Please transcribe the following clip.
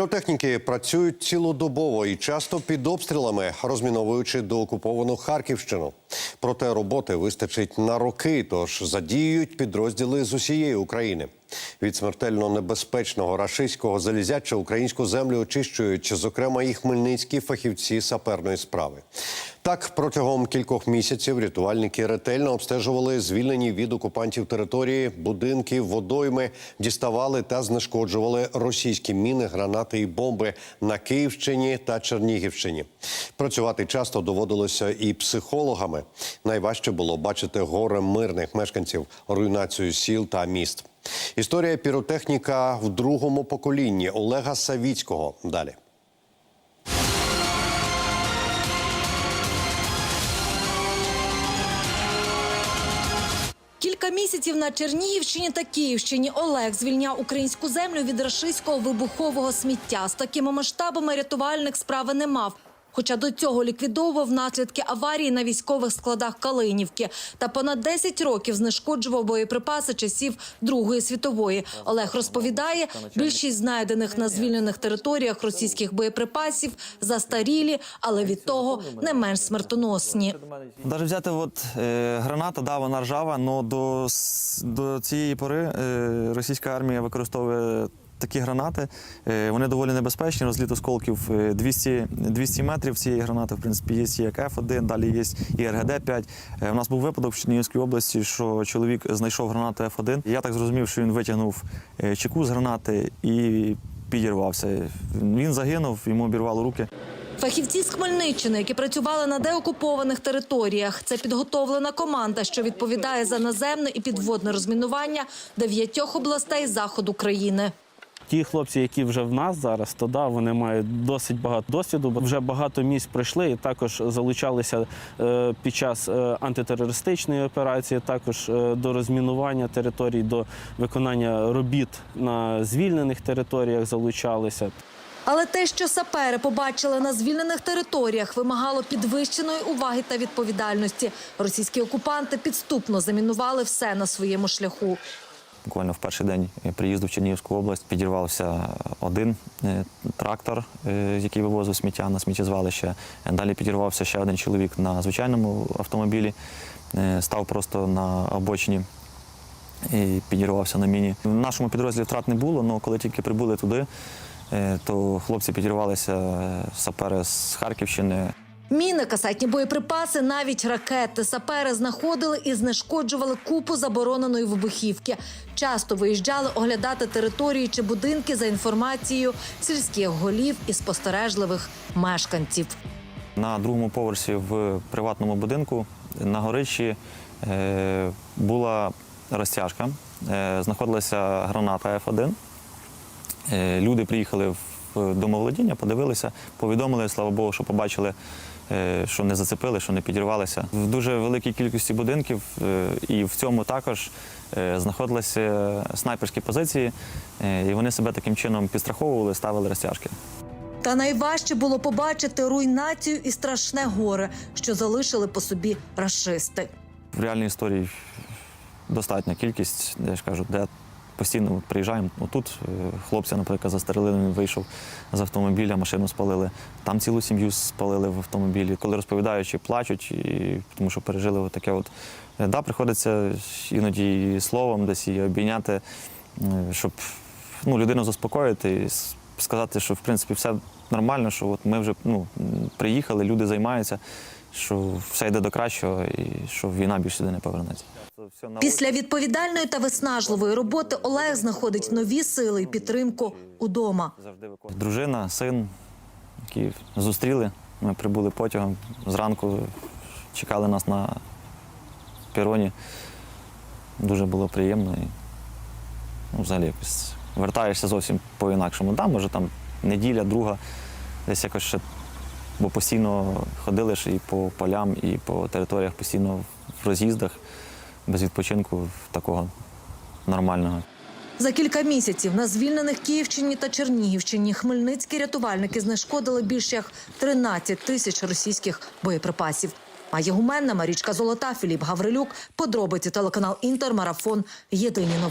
Піротехніки працюють цілодобово і часто під обстрілами, розміновуючи доокуповану Харківщину. Проте роботи вистачить на роки, тож задіюють підрозділи з усієї України. Від смертельно небезпечного рашистського залізяча українську землю очищують, зокрема, і хмельницькі фахівці саперної справи. Так, протягом кількох місяців рятувальники ретельно обстежували звільнені від окупантів території, будинки, водойми, діставали та знешкоджували російські міни, гранати і бомби на Київщині та Чернігівщині. Працювати часто доводилося і психологами. Найважче було бачити горе мирних мешканців, руйнацію сіл та міст. Історія піротехніка в другому поколінні Олега Савіцького. Далі. Кілька місяців на Чернігівщині та Київщині Олег звільняв українську землю від рашистського вибухового сміття. З такими масштабами рятувальник справи не мав. Хоча до цього ліквідовував наслідки аварії на військових складах Калинівки та понад 10 років знешкоджував боєприпаси часів Другої світової. Олег розповідає, більшість знайдених на звільнених територіях російських боєприпасів застарілі, але від того не менш смертоносні. Навіть взяти от, е, граната, да, вона ржава, але до, до цієї пори е, російська армія використовує такі гранати. Е, вони доволі небезпечні, розліт осколків е, 200, 200 метрів цієї гранати, в принципі, є і як F1, далі є і РГД-5. Е, у нас був випадок в Чернігівській області, що чоловік знайшов гранату F1. Я так зрозумів, що він витягнув чеку з гранати і підірвався. Він загинув, йому обірвало руки. Фахівці з Хмельниччини, які працювали на деокупованих територіях, це підготовлена команда, що відповідає за наземне і підводне розмінування дев'ятьох областей заходу країни. Ті хлопці, які вже в нас зараз, то да, вони мають досить багато досвіду, бо вже багато місць пройшли і також залучалися е, під час е, антитерористичної операції, також е, до розмінування територій, до виконання робіт на звільнених територіях залучалися. Але те, що сапери побачили на звільнених територіях, вимагало підвищеної уваги та відповідальності. Російські окупанти підступно замінували все на своєму шляху. Буквально в перший день приїзду в Чернігівську область підірвався один е, трактор, е, який вивозив сміття на сміттєзвалище. Далі підірвався ще один чоловік на звичайному автомобілі, е, став просто на обочині і підірвався на міні. В нашому підрозділі втрат не було, але коли тільки прибули туди, е, то хлопці підірвалися е, сапери з Харківщини. Міни, касетні боєприпаси, навіть ракети. Сапери знаходили і знешкоджували купу забороненої вибухівки. Часто виїжджали оглядати території чи будинки за інформацією сільських голів і спостережливих мешканців. На другому поверсі в приватному будинку на горищі е, була розтяжка, е, знаходилася граната F1. Е, люди приїхали в домоволодіння, подивилися, повідомили, слава Богу, що побачили, е, що не зацепили, що не підірвалися. В дуже великій кількості будинків е, і в цьому також е, знаходилися снайперські позиції, е, і вони себе таким чином підстраховували, ставили розтяжки. Та найважче було побачити руйнацію і страшне горе, що залишили по собі рашисти. В реальній історії достатня кількість, я ж кажу, де постійно приїжджаємо. Отут е, хлопця, наприклад, застрелили, він вийшов з автомобіля, машину спалили. Там цілу сім'ю спалили в автомобілі. Коли розповідаючи, плачуть, і, тому що пережили таке. От. Е, Да, приходиться іноді і словом десь її обійняти, е, щоб ну, людину заспокоїти і сказати, що в принципі все нормально, що от ми вже ну, приїхали, люди займаються, що все йде до кращого і що війна більше сюди не повернеться. Після відповідальної та виснажливої роботи Олег знаходить нові сили і підтримку удома. Дружина, син, які зустріли. Ми прибули потягом. Зранку чекали нас на пероні. Дуже було приємно. І, ну, взагалі якось вертаєшся зовсім по-інакшому. Да, може там неділя, друга, десь якось ще, бо постійно ходили ж і по полям, і по територіях постійно в роз'їздах, без відпочинку такого нормального. За кілька місяців на звільнених Київщині та Чернігівщині хмельницькі рятувальники знешкодили більше як 13 тисяч російських боєприпасів. Майя Гуменна, Марічка Золота, Філіп Гаврилюк. Подробиці телеканал Інтер, Марафон. Єдині новини.